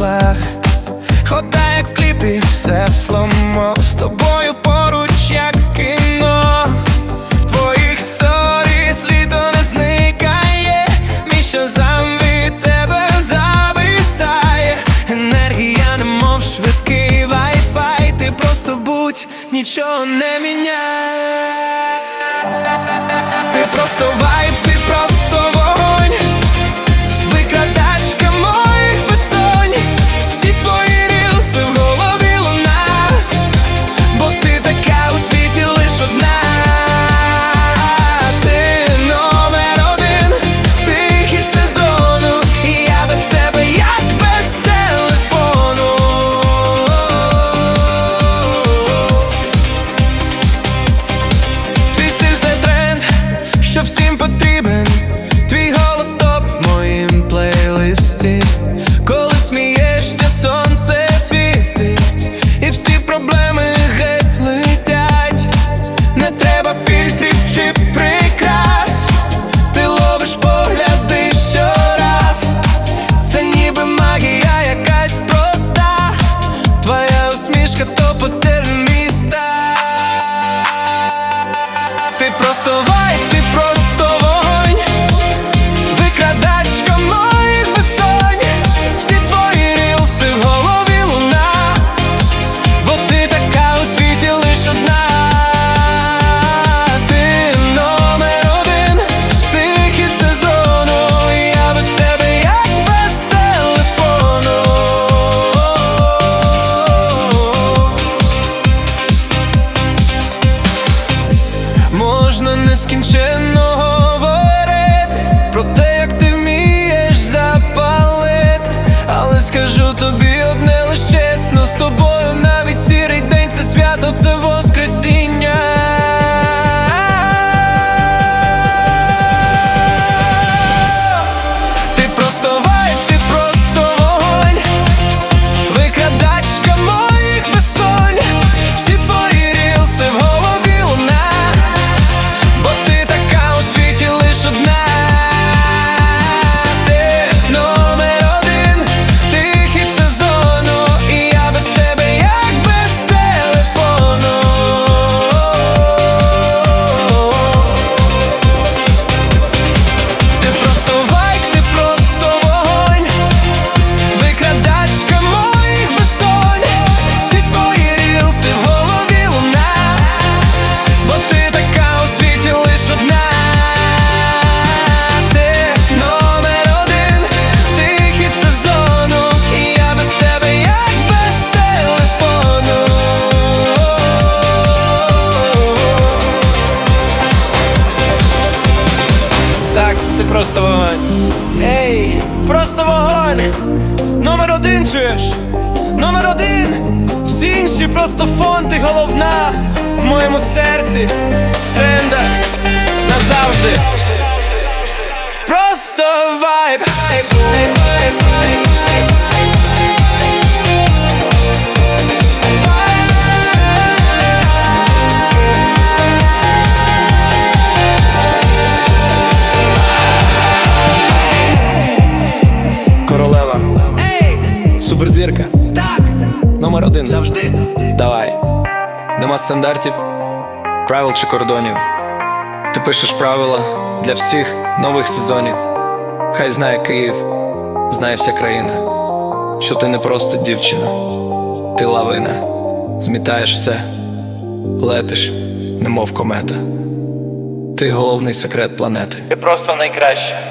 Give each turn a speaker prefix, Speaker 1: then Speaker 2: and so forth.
Speaker 1: шлях, хода, як в кліпі, все в сломо. З тобою поруч, як в кіно, в твоїх сторіс літо не зникає, мій щозам від тебе зависає, енергія, немов швидкий вайфай, ти просто будь, нічого не міняй, ти просто вайб, ти просто. як то нескінченно говорить про те, як ти вмієш запалити, але скажу тобі. Ей, просто вогонь, номер один чуєш, номер один, всі інші просто фонти, головна в моєму серці. Тренда.
Speaker 2: зірка.
Speaker 1: Так!
Speaker 2: Номер один
Speaker 1: завжди.
Speaker 2: Давай. Нема стандартів, правил чи кордонів. Ти пишеш правила для всіх нових сезонів. Хай знає Київ, знає вся країна, що ти не просто дівчина, ти лавина. Змітаєш все, летиш, немов комета. Ти головний секрет планети.
Speaker 3: Ти просто найкраща.